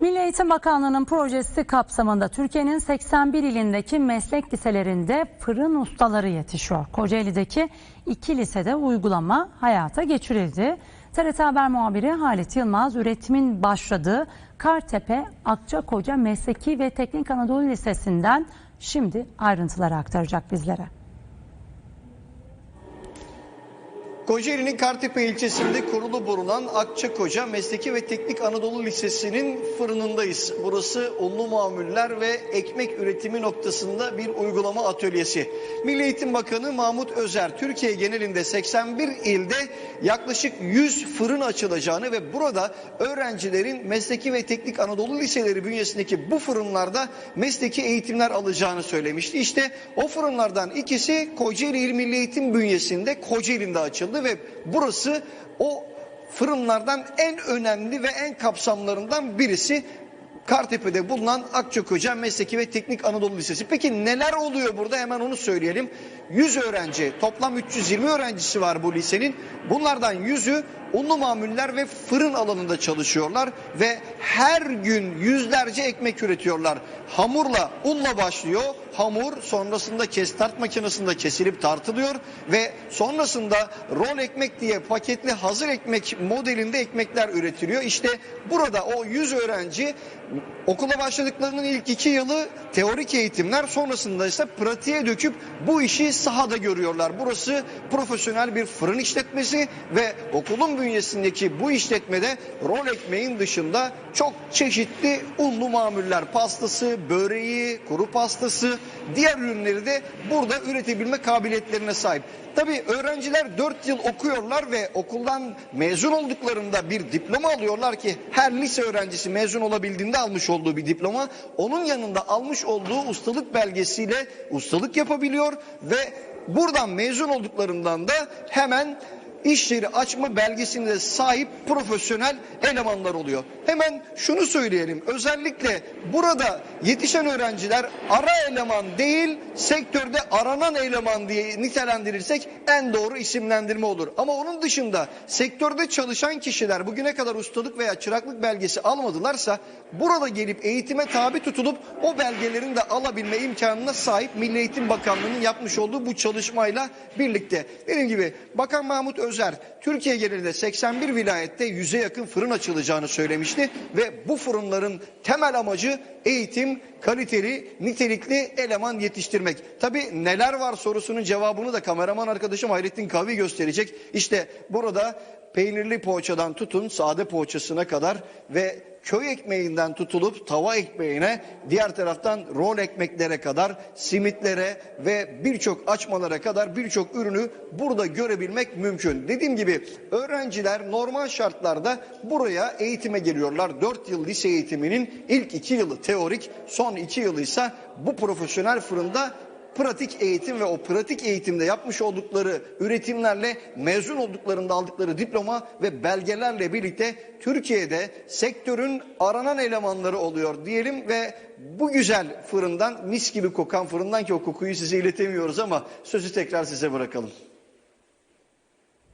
Milli Eğitim Bakanlığı'nın projesi kapsamında Türkiye'nin 81 ilindeki meslek liselerinde fırın ustaları yetişiyor. Kocaeli'deki iki lisede uygulama hayata geçirildi. TRT Haber muhabiri Halit Yılmaz üretimin başladığı Kartepe Akçakoca Mesleki ve Teknik Anadolu Lisesi'nden şimdi ayrıntıları aktaracak bizlere. Kocaeli'nin Kartepe ilçesinde kurulu bulunan Akçakoca Mesleki ve Teknik Anadolu Lisesi'nin fırınındayız. Burası unlu mamuller ve ekmek üretimi noktasında bir uygulama atölyesi. Milli Eğitim Bakanı Mahmut Özer, Türkiye genelinde 81 ilde yaklaşık 100 fırın açılacağını ve burada öğrencilerin Mesleki ve Teknik Anadolu Liseleri bünyesindeki bu fırınlarda mesleki eğitimler alacağını söylemişti. İşte o fırınlardan ikisi Kocaeli İl Milli Eğitim bünyesinde Kocaeli'nde açıldı ve burası o fırınlardan en önemli ve en kapsamlarından birisi. Kartepe'de bulunan Akçakoca Mesleki ve Teknik Anadolu Lisesi. Peki neler oluyor burada hemen onu söyleyelim. 100 öğrenci, toplam 320 öğrencisi var bu lisenin. Bunlardan 100'ü unlu mamuller ve fırın alanında çalışıyorlar ve her gün yüzlerce ekmek üretiyorlar. Hamurla, unla başlıyor. Hamur sonrasında kestart makinesinde kesilip tartılıyor ve sonrasında rol ekmek diye paketli hazır ekmek modelinde ekmekler üretiliyor. İşte burada o 100 öğrenci okula başladıklarının ilk iki yılı teorik eğitimler sonrasında ise pratiğe döküp bu işi sahada görüyorlar. Burası profesyonel bir fırın işletmesi ve okulun bünyesindeki bu işletmede rol ekmeğin dışında çok çeşitli unlu mamuller, pastası, böreği, kuru pastası, diğer ürünleri de burada üretebilme kabiliyetlerine sahip. Tabii öğrenciler 4 yıl okuyorlar ve okuldan mezun olduklarında bir diploma alıyorlar ki her lise öğrencisi mezun olabildiğinde almış olduğu bir diploma. Onun yanında almış olduğu ustalık belgesiyle ustalık yapabiliyor ve buradan mezun olduklarından da hemen iş yeri açma belgesine sahip profesyonel elemanlar oluyor. Hemen şunu söyleyelim. Özellikle burada yetişen öğrenciler ara eleman değil, sektörde aranan eleman diye nitelendirirsek en doğru isimlendirme olur. Ama onun dışında sektörde çalışan kişiler bugüne kadar ustalık veya çıraklık belgesi almadılarsa burada gelip eğitime tabi tutulup o belgelerin de alabilme imkanına sahip Milli Eğitim Bakanlığı'nın yapmış olduğu bu çalışmayla birlikte. Dediğim gibi Bakan Mahmut Özer Türkiye genelinde 81 vilayette 100'e yakın fırın açılacağını söylemişti ve bu fırınların temel amacı eğitim, kaliteli, nitelikli eleman yetiştirmek. Tabi neler var sorusunun cevabını da kameraman arkadaşım Hayrettin Kavi gösterecek. İşte burada peynirli poğaçadan tutun sade poğaçasına kadar ve köy ekmeğinden tutulup tava ekmeğine diğer taraftan rol ekmeklere kadar simitlere ve birçok açmalara kadar birçok ürünü burada görebilmek mümkün. Dediğim gibi öğrenciler normal şartlarda buraya eğitime geliyorlar. 4 yıl lise eğitiminin ilk 2 yılı teorik son 2 yılı ise bu profesyonel fırında pratik eğitim ve o pratik eğitimde yapmış oldukları üretimlerle mezun olduklarında aldıkları diploma ve belgelerle birlikte Türkiye'de sektörün aranan elemanları oluyor diyelim ve bu güzel fırından mis gibi kokan fırından ki o kokuyu size iletemiyoruz ama sözü tekrar size bırakalım.